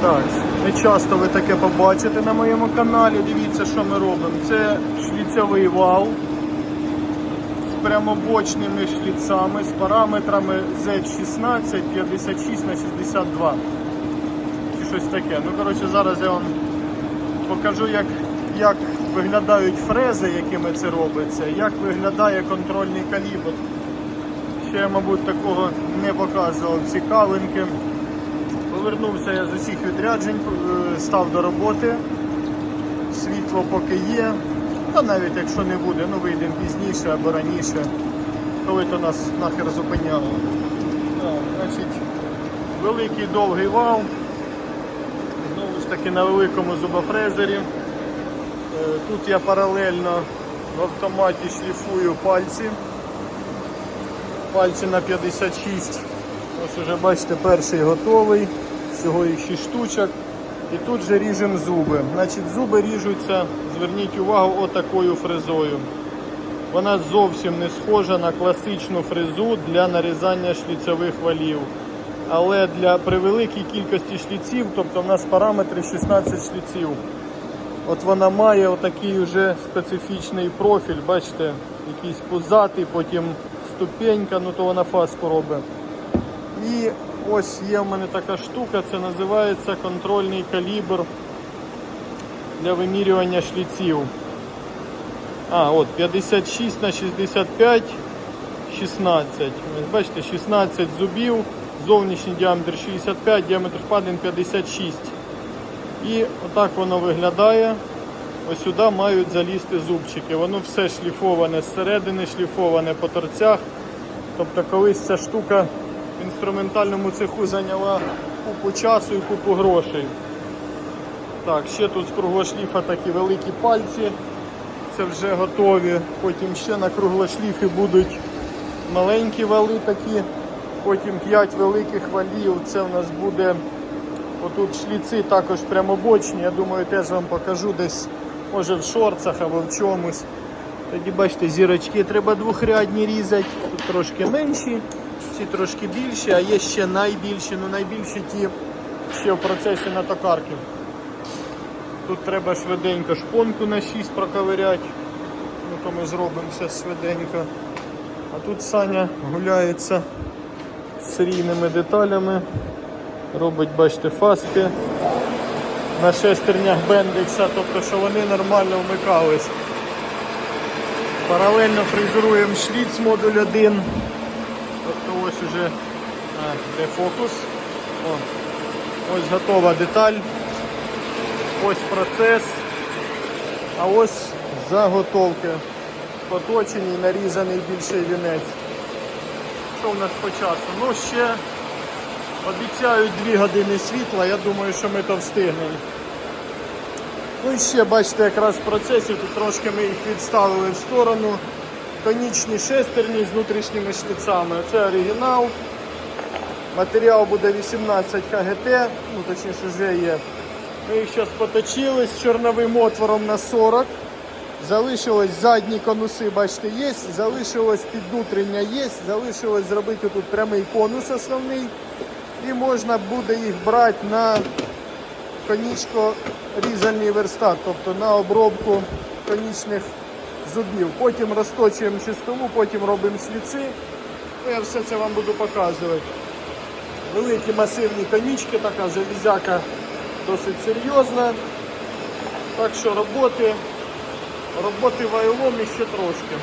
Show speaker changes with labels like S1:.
S1: Так, не часто ви таке побачите на моєму каналі. Дивіться, що ми робимо. Це шліцьовий вал з прямобочними шліцами, з параметрами Z16, 56 на 62. Чи щось таке. Ну, коротше, зараз я вам покажу, як, як виглядають фрези, якими це робиться, як виглядає контрольний калібр. Ще я, мабуть, такого не показував цікавинки. Повернувся я з усіх відряджень, е, став до роботи. Світло поки є. Та навіть якщо не буде, ну вийдемо пізніше або раніше, коли то нас нахер зупиняло. Так, значить, великий довгий вал. Знову ж таки на великому зубофрезері. Е, Тут я паралельно в автоматі шліфую пальці. Пальці на 56. Ось уже бачите, перший готовий. Всього їх 6 штучок. І тут же ріжемо зуби. Значить, зуби ріжуться, зверніть увагу, отакою фрезою. Вона зовсім не схожа на класичну фрезу для нарізання шліцевих валів. Але для при великій кількості шліців, тобто в нас параметри 16 шліців. От вона має отакий вже специфічний профіль, бачите, якийсь пузатий, потім ступенька, ну то вона фаску робить. І ось є в мене така штука, це називається контрольний калібр для вимірювання шліців. А, от 56 на 65, 16. Ось бачите, 16 зубів, зовнішній діаметр 65, діаметр впадин 56. І отак воно виглядає. Ось сюди мають залізти зубчики. Воно все шліфоване зсередини, шліфоване по торцях. Тобто колись ця штука інструментальному цеху зайняла купу часу і купу грошей. Так, ще тут з круглошліфа такі великі пальці. Це вже готові. Потім ще на круглошліфі будуть маленькі вали такі. Потім 5 великих валів. Це в нас буде отут шліци також прямобочні. Я думаю, теж вам покажу десь, може в шорцах або в чомусь. Тоді бачите, зірочки треба двохрядні різати. Тут трошки менші, ці трошки більші, а є ще найбільші, ну найбільші ті ще в процесі натокарки. Тут треба швиденько шпонку на 6 проковиряти. Ну то ми зробимо зараз швиденько. А тут Саня гуляється з серійними деталями. Робить, бачите, фаски на шестернях Бендекса, тобто що вони нормально вмикались. Паралельно фрезеруємо шліц модуль 1. Ось уже де фокус. О, ось готова деталь. Ось процес. А ось заготовки. Поточений, нарізаний більший вінець. Що в нас по часу? Ну ще обіцяють 2 години світла, я думаю, що ми то встигнемо. Ну і ще бачите, якраз в процесі тут трошки ми їх відставили в сторону. Конічні шестерні з внутрішніми шліцами. Це оригінал. Матеріал буде 18 КГТ, ну точніше вже є. Ми їх зараз поточили з чорновим отвором на 40. Залишилось задні конуси, бачите, є, залишилось піднутрення є, залишилось зробити тут прямий конус основний. І можна буде їх брати на конічко різальний верстат, тобто на обробку конічних зубів. Потім розточуємо чистову, потім робимо шліци. Ну, Я все це вам буду показувати. Великі масивні конічки, така железяка досить серйозна. Так що роботи, роботи в айломі ще трошки.